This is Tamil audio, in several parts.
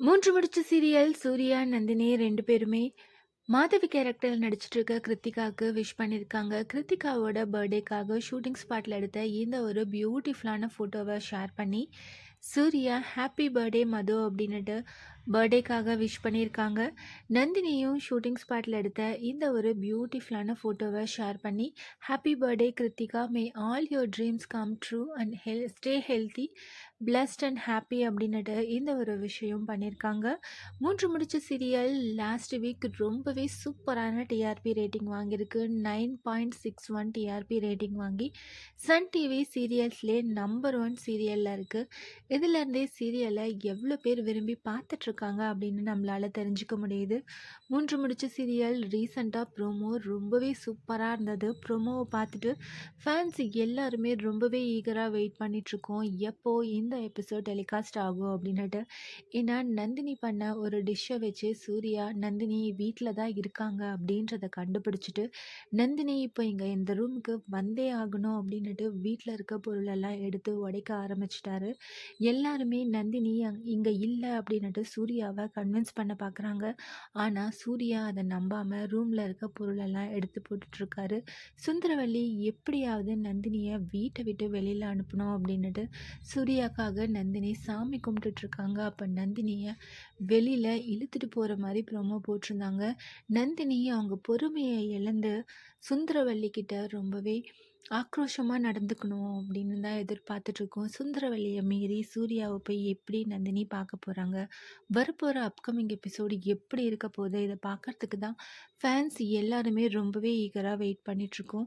மூன்று முடிச்ச சீரியல் சூர்யா, நந்தினி ரெண்டு பேருமே மாதவி கேரக்டர் நடிச்சிட்டு இருக்க கிருத்திகாவுக்கு விஷ் பண்ணியிருக்காங்க. கிருத்திகாவோட பர்த்டேக்காக ஷூட்டிங் ஸ்பாட்டில் எடுத்த இந்த ஒரு பியூட்டிஃபுல்லான ஃபோட்டோவை ஷேர் பண்ணி, சூர்யா ஹாப்பி பர்த்டே மது அப்படின்னுட்டு பர்த்டேக்காக விஷ் பண்ணியிருக்காங்க. நந்தினியும் ஷூட்டிங் ஸ்பாட்டில் எடுத்த இந்த ஒரு பியூட்டிஃபுல்லான ஃபோட்டோவை ஷேர் பண்ணி, happy birthday Krithika may all your dreams come true and Hell stay healthy, blessed and happy அப்படின்னுட்டு இந்த ஒரு விஷயம் பண்ணியிருக்காங்க. மூன்று முடிச்ச சீரியல் லாஸ்ட் வீக் ரொம்பவே சூப்பரான டிஆர்பி ரேட்டிங் வாங்கியிருக்கு. 9.61 டிஆர்பி ரேட்டிங் வாங்கி சன் டிவி சீரியல்ஸ்லேயே நம்பர் ஒன் சீரியலில் இருக்குது இதுலேருந்தே சீரியலை எவ்வளோ பேர் விரும்பி பார்த்துட்ருக்காங்க அப்படின்னு நம்மளால் தெரிஞ்சுக்க முடியுது. மூன்று முடிச்ச சீரியல் ரீசண்டாக ப்ரோமோ ரொம்பவே சூப்பராக இருந்தது. ப்ரோமோவை பார்த்துட்டு ஃபேன்ஸ் எல்லாருமே ரொம்பவே ஈகராக வெயிட் பண்ணிகிட்ருக்கோம் எப்போ இந்த எபிசோட் டெலிகாஸ்ட் ஆகும் அப்படின்னுட்டு. ஏன்னா நந்தினி பண்ண ஒரு டிஷ்ஷை வச்சு சூர்யா, நந்தினி வீட்டில் தான் இருக்காங்க அப்படின்றத கண்டுபிடிச்சிட்டு நந்தினி இப்போ இங்கே இந்த ரூமுக்கு வந்தே ஆகணும் அப்படின்னுட்டு வீட்டில் இருக்க பொருளெல்லாம் எடுத்து உடைக்க ஆரம்பிச்சிட்டாரு எல்லாருமே நந்தினி அங் இங்கே இல்லை அப்படின்னுட்டு சூர்யாவை கன்வின்ஸ் பண்ண பார்க்குறாங்க. ஆனால் சூர்யா அதை நம்பாமல் ரூமில் இருக்க பொருளெல்லாம் எடுத்து போட்டுட்ருக்காரு. சுந்தரவல்லி எப்படியாவது நந்தினியை வீட்டை விட்டு வெளியில் அனுப்பணும் அப்படின்னுட்டு சூர்யாக்காக நந்தினி சாமி கும்பிட்டுட்ருக்காங்க. அப்போ நந்தினியை வெளியில் இழுத்துட்டு போகிற மாதிரி ப்ரோமோ போட்டிருந்தாங்க. நந்தினி அவங்க பொறுமையை இழந்து சுந்தரவல்லி கிட்ட ரொம்பவே ஆக்ரோஷமாக நடந்துக்கணும் அப்படின்னு தான் எதிர்பார்த்துட்ருக்கோம். சுந்தரவல்லிய மீறி சூர்யாவை போய் எப்படி நந்தினி பார்க்க போகிறாங்க வரப்போகிற அப்கமிங் எபிசோடு எப்படி இருக்க போகுது? இதை பார்க்கறதுக்கு தான் ஃபேன்ஸ் எல்லாருமே ரொம்பவே ஈகராக வெயிட் பண்ணிகிட்ருக்கோம்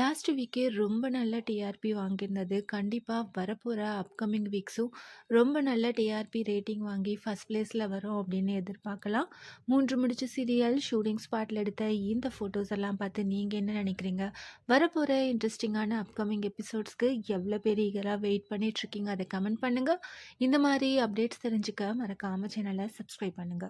லாஸ்ட் வீக்கே ரொம்ப நல்ல டிஆர்பி வாங்கியிருந்தது. கண்டிப்பாக வரப்போகிற அப்கமிங் வீக்ஸும் ரொம்ப நல்ல டிஆர்பி ரேட்டிங் வாங்கி ஃபர்ஸ்ட் ப்ளேஸில் வரும் அப்படின்னு எதிர்பார்க்கலாம். மூன்று முடிச்ச சீரியல் ஷூட்டிங் ஸ்பாட்டில் எடுத்த இந்த ஃபோட்டோஸ் எல்லாம் பார்த்து நீங்கள் என்ன நினைக்கிறீங்க? வரப்போகிற இன்ட்ரெஸ்ட் இன்ட்ரெஸ்டிங்கான அப்கமிங் எபிசோட்ஸ்க்கு எவ்வளோ பேர் ஈகரா வெயிட் பண்ணிகிட்ருக்கீங்க அதை கமெண்ட் பண்ணுங்க. இந்த மாதிரி அப்டேட்ஸ் தெரிஞ்சுக்க மறக்காம சேனலை சப்ஸ்கிரைப் பண்ணுங்க.